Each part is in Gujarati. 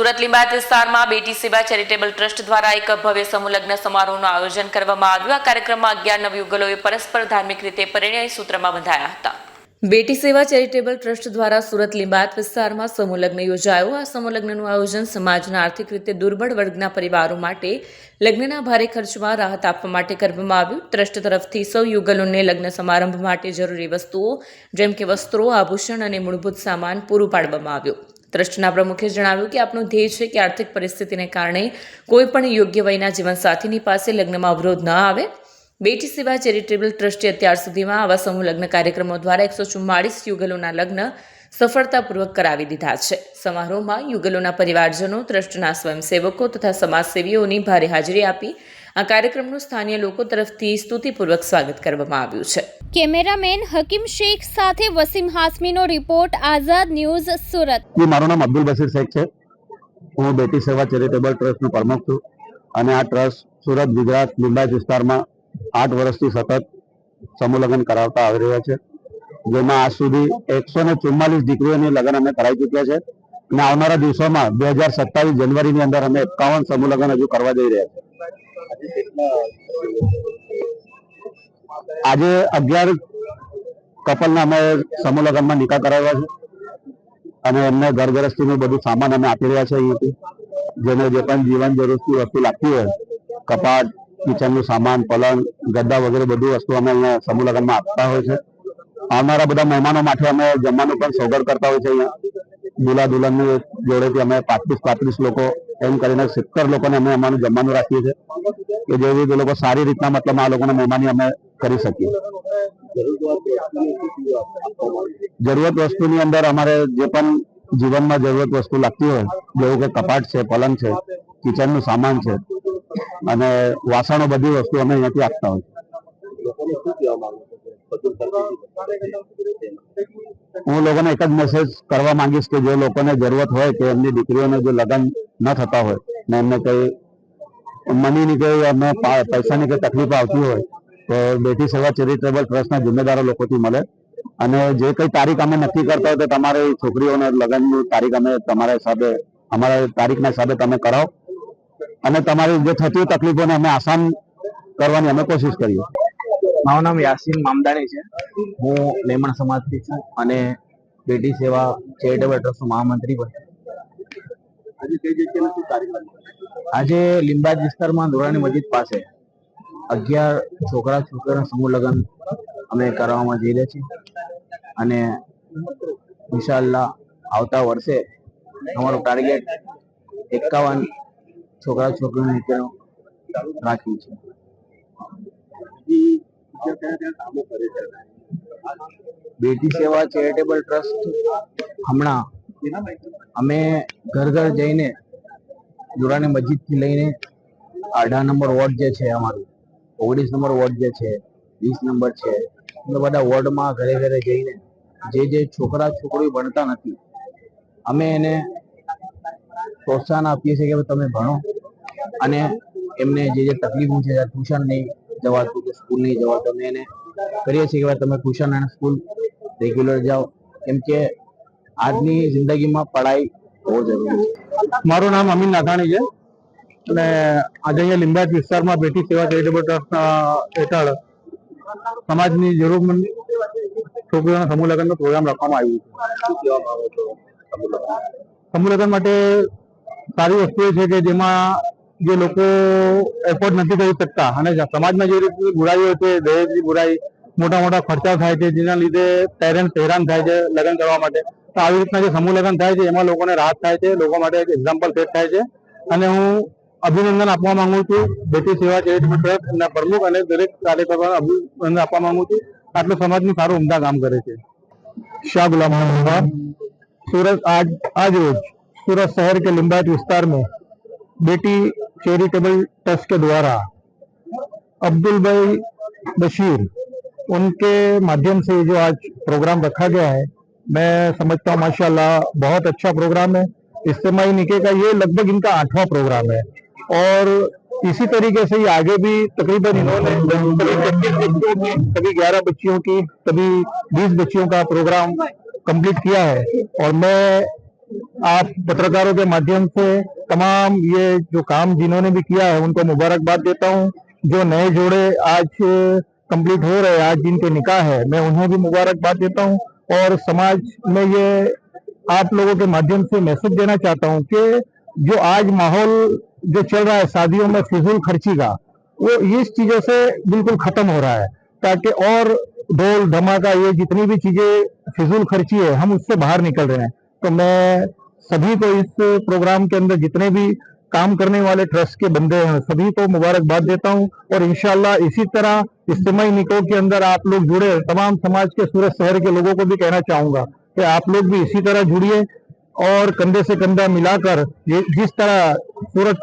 સુરત લીંબાયત વિસ્તારમાં બેટી સેવા ચેરિટેબલ ટ્રસ્ટ દ્વારા એક ભવ્ય સમૂહ લગ્ન સમારોહનું આયોજન કરવામાં આવ્યું. આ કાર્યક્રમમાં અગિયાર નવયુગલોએ પરસ્પર ધાર્મિક રીતે પરિણય સૂત્રમાં બંધાયા હતા. બેટી સેવા ચેરિટેબલ ટ્રસ્ટ દ્વારા સુરત લિંબાયત વિસ્તારમાં સમૂહ લગ્ન યોજાયો. આ સમૂહ લગ્નનું આયોજન સમાજના આર્થિક રીતે દુર્બળ વર્ગના પરિવારો માટે લગ્નના ભારે ખર્ચમાં રાહત આપવા માટે કરવામાં આવ્યું. ટ્રસ્ટ તરફથી સૌ યુગલોને લગ્ન સમારંભ માટે જરૂરી વસ્તુઓ, જેમ કે વસ્ત્રો, આભૂષણ અને મૂળભૂત સામાન પૂરું પાડવામાં આવ્યું. ટ્રસ્ટના પ્રમુખે જણાવ્યું કે આપણું ધ્યેય છે કે આર્થિક પરિસ્થિતિને કારણે કોઈ પણ યોગ્ય વયના જીવનસાથીની પાસે લગ્નમાં અવરોધ ન આવે. બેટી સેવા ચેરિટેબલ ટ્રસ્ટે અત્યાર સુધીમાં આવા સમૂહ લગ્ન કાર્યક્રમો દ્વારા એકસો ચુમ્માળીસ યુગલોના લગ્ન સફળતાપૂર્વક કરાવી દીધા છે. સમારોહમાં યુગલોના પરિવારજનો, ટ્રસ્ટના સ્વયંસેવકો તથા સમાજસેવીઓની ભારે હાજરી આપી આ કાર્યક્રમનું સ્થાનીય લોકો તરફથી સ્તુતિપૂર્વક સ્વાગત કરવામાં આવ્યું છે. કેમેરામેન હકીમ શેખ સાથે વસીમ હાસમીનો રિપોર્ટ, આઝાદ ન્યૂઝ, સુરત. મારું નામ અબ્દુલ બશીર શેખ છે. હું બેટી સેવા ચેરિટેબલ ટ્રસ્ટનો પ્રમુખ છું અને આ ટ્રસ્ટ સુરત, ગુજરાત, લિંબાયત વિસ્તારમાં આઠ વર્ષથી સતત સમુલગ્ન કરાવતા આવી રહ્યા છે. જેમાં આજ સુધી એકસો ને ચુમ્માલીસ દીકરીઓની લગ્ન અમે કરાવી ચૂક્યા છે અને આવનારા દિવસોમાં બે હજાર સત્તાવીસ જાન્યુઆરીની અંદર અમે એકાવન સમૂહ હજુ કરવા જઈ રહ્યા છે આજે અગિયાર કપલને અમે સમૂહ લગ્નમાં નિકાહ કરાવ્યા છે. અને એમને ઘર ગરસ્તીનું બધું સામાન અમે આપી રહ્યા છે અહીંયાથી. જેને જે પણ જીવન જરૂરથી વસ્તુ લાગતી હોય કપાટ કિચનનું સામાન, પલંગ, ગદ્દા વગેરે બધી વસ્તુ અમે અહીંયા સમૂહ લગ્નમાં આપતા હોય છે. આવનારા બધા મહેમાનો માટે અમે જમવાનું પણ સોગર કરતા હોય છે અહીંયા. દુલા દુલ્હનની જોડેથી અમે પાંત્રીસ પાંત્રીસ લોકો એમ કરીને સિત્તેર લોકોને અમે અમારું જમવાનું રાખીએ છીએ કે જેવી રીતે લોકો સારી રીતના મતલબ આ લોકોને મહેમાની અમે કરી શકીએ. જરૂરત વસ્તુની અંદર અમારે જે પણ જીવનમાં જરૂરત વસ્તુ લાગતી હોય, જેવું કે કપાટ છે, પલંગ છે, કિચનનું સામાન છે, અને વાસણો બધી વસ્તુ અમે અહીંયાથી આપતા હોય. હું લોકોને એક જ મેસેજ કરવા માંગીશ કે જે લોકોને જરૂરત હોય કે એમની દીકરીઓને જો લગ્ન ન થતા હોય ને એમને કઈ મનીની કે અમે પા- પૈસાની કઈ તકલીફ આવતી હોય તો બેટી સેવા ચેરિટેબલ ટ્રસ્ટના જિમ્મેદારો લોકોથી મળે. અને જે કઈ તારીખ અમે નક્કી કરતા હોય તો તમારે છોકરીઓને લગ્નની તારીખ અમે તમારા હિસાબે, અમારા તારીખના હિસાબે તમે કરાવો. અને તમારી જે થતી હોય તકલીફોને અમે આસાન કરવાની અમે કોશિશ કરીએ. મારું નામ યાસીન મામદાણી છે. હું લેમણ સમાજથી છું અને બેટી સેવા ચેરિટેબલ ટ્રસ્ટનો મહામંત્રી પણ આજે લીંબાદ વિસ્તારમાં દોરાની મસ્જિદ પાસે અગિયાર છોકરા છોકરીના સમૂહ લગ્ન અમે કરવામાં જઈ રહ્યા છીએ. અને ઇન્શાલ્લા આવતા વર્ષે અમારું ટાર્ગેટ એકાવન છોકરા છોકરીનું રાખ્યું છે બેટી સેવા ચેરિટેબલ ટ્રસ્ટ હમણાં અમે ઘર ઘર જઈને દુરાની મસ્જિદથી લઈને અઢાર નંબર વોર્ડ જે છે અમારું ઓગણીસ નંબર વોર્ડ જે છે વીસ નંબર છે એ બધા વોર્ડમાં ઘરે ઘરે જઈને જે જે છોકરા છોકરીઓ ભણતા નથી અમે એને પ્રોત્સાહન આપીએ છીએ કે તમે ભણો. અને એમને જે જે તકલીફો છે ટ્યુશન નહીં જવાતું કે સ્કૂલ નહીં જવાતું અમે એને કરીએ છીએ કે તમે ટ્યુશન અને સ્કૂલ રેગ્યુલર જાઓ. કેમ કે આજની જિંદગીમાં પઢાઈ બહુ જરૂરી છે. મારું નામ અમીન નાથાણી છે અને આજે અહીંયા લિંબાયત વિસ્તારમાં બેટી સેવા ચેરિટેબલ ટ્રસ્ટ હેઠળ સમાજની જરૂરમંદ છોકરીઓના સમૂહ લગ્નનો પ્રોગ્રામ રાખવામાં આવ્યું છે. સમૂહ લગ્ન? માટે સારી વસ્તુ છે કે જેમાં જે લોકો એફોર્ડ નથી કરી શકતા અને સમાજમાં જે રીતે બુરાઈઓ છે, દહેજની બુરાઈ મોટા મોટા ખર્ચાઓ થાય છે, જેના લીધે પેરેન્ટ્સ હેરાન થાય છે લગ્ન કરવા માટે. તો આવી રીતના જે સમૂહ લગ્ન થાય છે, એમાં લોકોને રાહત થાય છે, લોકો માટે એક એક્ઝામ્પલ સેટ થાય છે. અને હું અભિનંદન આપવા માંગુ છું બેટી સેવા ચેરિટેબલ ટ્રસ્ટ એમના પ્રમુખ અને દરેક કાર્યકર્તાઓને અભિનંદન આપવા માંગુ છું. આટલું સમાજનું સારું ઉમદા કામ કરે છે. શાહ ગુલામ સુરત આજ આજ રોજ સુરત શહેર કે લિંબાયત વિસ્તારમાં બેટી चैरिटेबल ट्रस्ट के द्वारा अब्दुल भाई बशीर, उनके माध्यम से जो आज प्रोग्राम रखा गया है, मैं समझता हूँ, माशाल्लाह, बहुत अच्छा प्रोग्राम है। इज्तिमाही निके का ये लगभग इनका आठवां प्रोग्राम है। और इसी तरीके से ये आगे भी तकरीबन इन्होंने कभी बच्चियों की कभी ग्यारह बच्चियों की कभी बीस बच्चियों का प्रोग्राम कंप्लीट किया है। और मैं आप पत्रकारों के माध्यम से तमाम ये जो काम जिन्होंने भी किया है, उनको मुबारकबाद देता हूँ। जो नए जोड़े आज कंप्लीट हो रहे हैं, आज जिनके निकाह है, मैं उन्हें भी मुबारकबाद देता हूँ और समाज में ये आप लोगों के माध्यम से मैसेज देना चाहता हूँ कि जो आज माहौल जो चल रहा है, शादियों में फिजूल खर्ची का वो इस चीज़ों से बिल्कुल खत्म हो रहा है। ताकि और ढोल, धमाका, ये जितनी भी चीज़ें फिजूल खर्ची है, हम उससे बाहर निकल रहे हैं। तो मैं सभी को इस प्रोग्राम के अंदर जितने भी काम करने वाले ट्रस्ट के बंदे हैं, सभी को मुबारकबाद देता हूँ। और इंशाल्लाह इसी तरह इज्तिमाई निको के अंदर आप लोग जुड़े, तमाम समाज के सूरत शहर के लोगों को भी कहना चाहूँगा कि आप लोग भी इसी तरह जुड़िए और कंधे से कंधा मिलाकर जिस तरह सूरत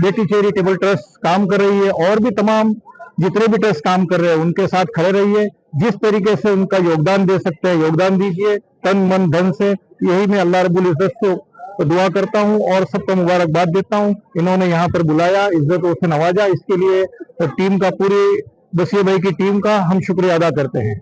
बेटी चैरिटेबल ट्रस्ट काम कर रही है, और भी तमाम जितने भी ट्रस्ट काम कर रहे हैं, उनके साथ खड़े रहिए। जिस तरीके से उनका योगदान दे सकते हैं, योगदान दीजिए, तन मन धन से। यही मैं अल्लाह रबुल इज़्ज़त से दुआ करता हूँ और सबको मुबारकबाद देता हूँ। इन्होंने यहाँ पर बुलाया, इज़्ज़त से नवाजा। इसके लिए टीम का पूरी बसी भाई की टीम का हम शुक्रिया अदा करते हैं।